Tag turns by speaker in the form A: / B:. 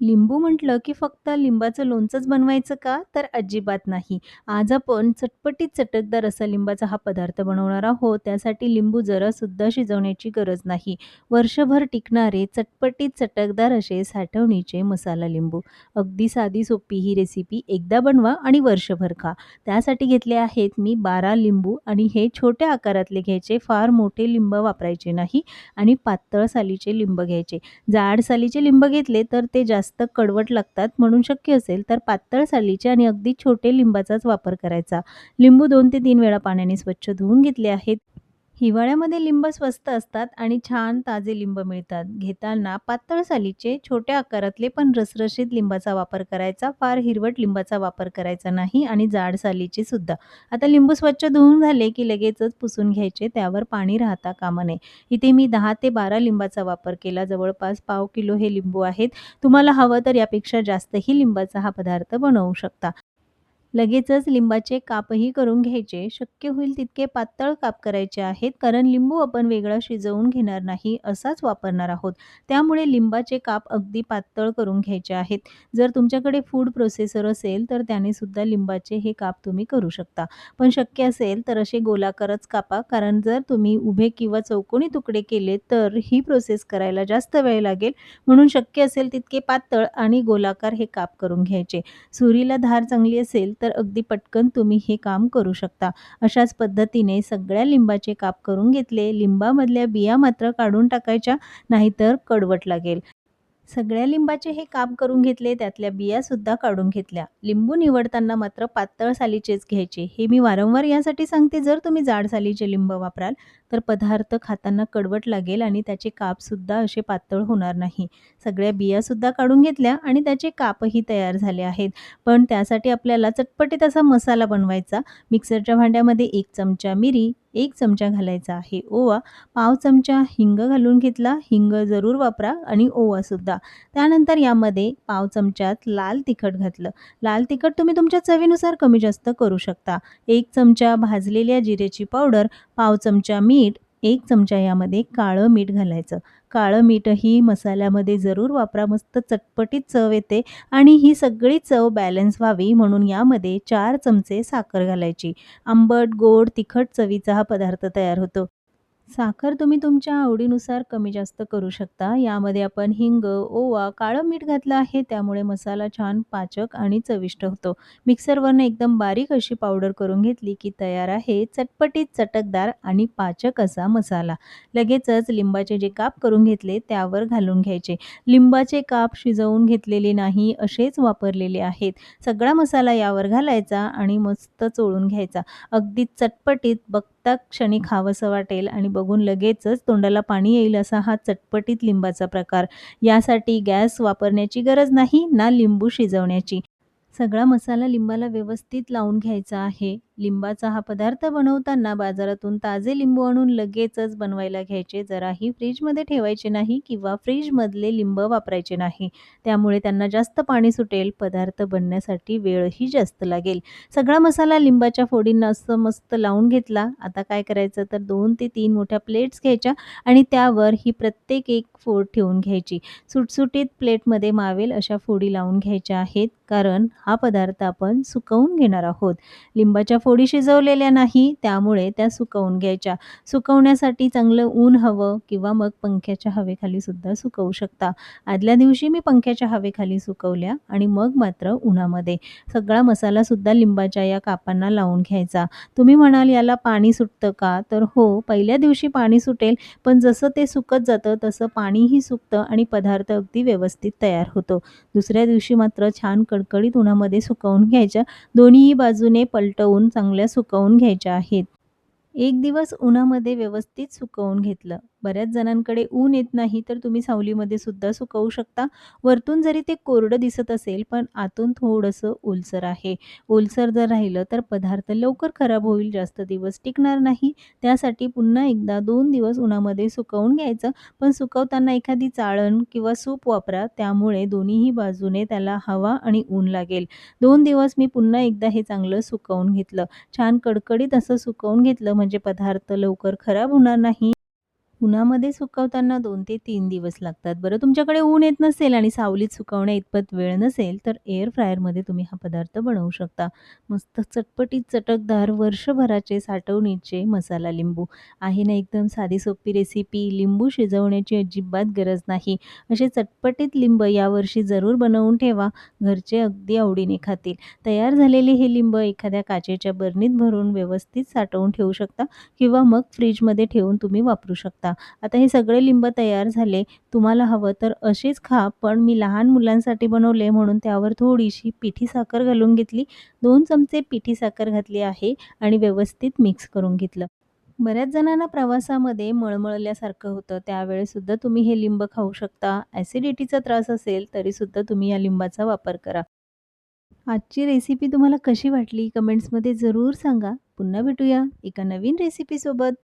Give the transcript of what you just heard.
A: लिंबू म्हटलं की फक्त लिंबाचं लोणचंच बनवायचं का? तर अजिबात नाही. आज आपण चटपटीत चटकदार असा लिंबाचा हा पदार्थ बनवणार आहोत. त्यासाठी लिंबू जरासुद्धा शिजवण्याची गरज नाही. वर्षभर टिकणारे चटपटीत चटकदार असे साठवणीचे मसाला लिंबू. अगदी साधी सोपी ही रेसिपी एकदा बनवा आणि वर्षभर खा. त्यासाठी घेतले आहेत मी 12 लिंबू आणि हे छोट्या आकारातले घ्यायचे, फार मोठे लिंब वापरायचे नाही आणि पातळ सालीचे लिंब घ्यायचे. जाड सालीचे लिंब घेतले तर ते जास्त कडवट लागतात म्हणून शक्य असेल तर पातळ सालीचे आणि अगदी छोटे लिंबाचाच वापर करायचा. लिंबू दोन ते तीन वेळा पाण्याने स्वच्छ धुवून घेतले आहेत. हिवाळ्यामध्ये लिंब स्वस्त असतात आणि छान ताजे लिंब मिळतात. घेताना पातळ सालीचे, छोट्या आकारातले पण रसरशीत लिंबाचा वापर करायचा. फार हिरवट लिंबाचा वापर करायचा नाही आणि जाड सालीचे सुद्धा. आता लिंबू स्वच्छ धुवून झाले की लगेचच पुसून घ्यायचे. त्यावर पाणी राहता कामा नये. इथे मी दहा ते 12 लिंबाचा वापर केला. जवळपास पाव किलो हे लिंबू आहेत. तुम्हाला हवं तर यापेक्षा जास्तही लिंबाचा हा पदार्थ बनवू शकता. लगेचच लिंबाचे कापही करून घ्यायचे. शक्य होईल तितके पातळ काप करायचे आहेत, कारण लिंबू आपण वेगळा शिजवून घेणार नाही, असाच वापरणार आहोत. त्यामुळे लिंबाचे काप अगदी पातळ करून घ्यायचे आहेत. जर तुमच्याकडे फूड प्रोसेसर असेल तर त्याने सुद्धा लिंबाचे हे काप तुम्ही करू शकता. पण शक्य असेल तर असे गोलाकारच कापा, कारण जर तुम्ही उभे किंवा चौकोनी तुकडे केले तर ही प्रोसेस करायला जास्त वेळ लागेल. म्हणून शक्य असेल तितके पातळ आणि गोलाकार हे काप करून घ्यायचे. सुरीला धार चांगली असेल तर अगदी पटकन तुम्ही हे काम करू शकता. अशाच पद्धतीने सगळ्या लिंबाचे काप करून घेतले. लिंबामधल्या बिया मात्र काढून टाकायच्या, नाहीतर कडवट लागेल. सगळ्या लिंबाचे हे काप करून घेतले. त्यातल्या बियासुद्धा काढून घेतल्या. लिंबू निवडताना मात्र पातळ सालीचेच घ्यायचे. हे मी वारंवार यासाठी सांगते, जर तुम्ही जाड सालीचे लिंब वापराल तर पदार्थ खाताना कडवट लागेल आणि त्याचे कापसुद्धा असे पातळ होणार नाही. सगळ्या बियासुद्धा काढून घेतल्या आणि त्याचे कापही तयार झाले आहेत. पण त्यासाठी आपल्याला चटपटीत असा मसाला बनवायचा. मिक्सरच्या भांड्यामध्ये एक चमचा मिरी, एक चमचा घालायचा आहे ओवा, पाव चमचा हिंग घालून घेतला. हिंग जरूर वापरा आणि ओवासुद्धा. त्यानंतर यामध्ये पाव चमच्यात लाल तिखट घातलं. लाल तिखट तुम्ही तुमच्या चवीनुसार कमी जास्त करू शकता. एक चमचा भाजलेल्या जिऱ्याची पावडर, पाव चमचा मीठ, एक चमचा यामध्ये काळं मीठ घालायचं. काळं मीठही मसाल्यामध्ये जरूर वापरा. मस्त चटपटीत चव येते आणि ही सगळी चव बॅलन्स व्हावी म्हणून यामध्ये चार चमचे साखर घालायची. आंबट, गोड, तिखट चवीचा हा पदार्थ तयार होतो. साखर तुम्ही तुमच्या आवडीनुसार कमी जास्त करू शकता. यामध्ये आपण हिंग, ओवा, काळं मीठ घातलं आहे, त्यामुळे मसाला छान पाचक आणि चविष्ट होतो. मिक्सरवरनं एकदम बारीक अशी पावडर करून घेतली की तयार आहे चटपटीत चटकदार आणि पाचक असा मसाला. लगेचच लिंबाचे जे काप करून घेतले त्यावर घालून घ्यायचे. लिंबाचे काप शिजवून घेतलेले नाही, असेच वापरलेले आहेत. सगळा मसाला यावर घालायचा आणि मस्त चोळून घ्यायचा. अगदी चटपटीत आत्ता क्षणी खावंसं वाटेल आणि बघून लगेचच तोंडाला पाणी येईल असा हा चटपटीत लिंबाचा प्रकार. यासाठी गॅस वापरण्याची गरज नाही ना लिंबू शिजवण्याची. सगळा मसाला लिंबाला व्यवस्थित लावून घ्यायचा आहे. लिंबाचा हा पदार्थ बनवताना बाजारातून ताजे लिंबू आणून लगेचच बनवायला घ्यायचे. जराही फ्रीजमध्ये ठेवायचे नाही किंवा फ्रीजमधले लिंब वापरायचे नाही. त्यामुळे त्यांना जास्त पाणी सुटेल. पदार्थ बनण्यासाठी वेळही जास्त लागेल. सगळा मसाला लिंबाच्या फोडींना असं मस्त लावून घेतला. आता काय करायचं तर दोन ते तीन मोठ्या प्लेट्स घ्यायच्या आणि त्यावर ही प्रत्येक एक फोड ठेवून घ्यायची. सुटसुटीत प्लेटमध्ये मावेल अशा फोडी लावून घ्यायच्या आहेत, कारण हा पदार्थ आपण सुकवून घेणार आहोत. लिंबाच्या थोडी शिजवलेल्या नाही, त्यामुळे त्या सुकवून घ्यायच्या. सुकवण्यासाठी चांगलं ऊन हवं किंवा मग पंख्याच्या हवेखाली सुद्धा सुकवू शकता. आदल्या दिवशी मी पंख्याच्या हवेखाली सुकवल्या आणि मग मात्र उन्हामध्ये. सगळा मसालासुद्धा लिंबाच्या या कापांना लावून घ्यायचा. तुम्ही म्हणाल याला पाणी सुटतं का? तर हो, पहिल्या दिवशी पाणी सुटेल, पण जसं ते सुकत जातं तसं पाणीही सुकतं आणि पदार्थ अगदी व्यवस्थित तयार होतो. दुसऱ्या दिवशी मात्र छान कडकडीत उन्हामध्ये सुकवून घ्यायच्या. दोन्हीही बाजूने पलटवून चांगल्या सुकवून घ्यायच्या आहेत. एक दिवस उन्हामध्ये व्यवस्थित सुकवून घेतलं. बऱ्याच जणांकडे ऊन येत नाही तर तुम्ही सावलीमध्ये सुद्धा सुकवू शकता. वरतून जरी ते कोरडं दिसत असेल, पण आतून थोडंसं ओलसर आहे. ओलसर जर राहिलं तर पदार्थ लवकर खराब होईल, जास्त दिवस टिकणार नाही. त्यासाठी पुन्हा एकदा दोन दिवस उन्हामध्ये सुकवून घ्यायचं. पण सुकवताना एखादी चाळण किंवा सूप वापरा. त्यामुळे दोन्हीही बाजूने त्याला हवा आणि ऊन लागेल. दोन दिवस मी पुन्हा एकदा हे चांगलं सुकवून घेतलं. छान कडकडीत असं सुकवून घेतलं म्हणजे पदार्थ लवकर खराब होणार नाही. उन्हामध्ये सुकवताना दोन ते तीन दिवस लागतात. बरं तुमच्याकडे ऊन येत नसेल आणि सावलीत सुकवण्या इतपत वेळ नसेल, तर एअर फ्रायरमध्ये तुम्ही हा पदार्थ बनवू शकता. मस्त चटपटीत, चटकदार वर्षभराचे साठवणीचे मसाला लिंबू. आहे ना एकदम साधी सोपी रेसिपी. लिंबू शिजवण्याची अजिबात गरज नाही. असे चटपटीत लिंब यावर्षी जरूर बनवून ठेवा. घरचे अगदी आवडीने खातील. तयार झालेले हे लिंब एखाद्या काचेच्या बरणीत भरून व्यवस्थित साठवून ठेवू शकता किंवा मग फ्रीजमध्ये ठेवून तुम्ही वापरू शकता. आता हे सगळे लिंब तयार झाले. तुम्हाला हवं तर असेच खा, पण मी लहान मुलांसाठी बनवले म्हणून त्यावर थोडीशी पिठी साखर घालून घेतली. दोन चमचे पिठी साखर घातली आहे आणि व्यवस्थित मिक्स करून घेतलं. बऱ्याच जणांना प्रवासामध्ये मळमळल्यासारखं होतं, त्यावेळेसुद्धा तुम्ही हे लिंब खाऊ शकता. ॲसिडिटीचा त्रास असेल तरीसुद्धा तुम्ही या लिंबाचा वापर करा. आजची रेसिपी तुम्हाला कशी वाटली कमेंट्समध्ये जरूर सांगा. पुन्हा भेटूया एका नवीन रेसिपीसोबत.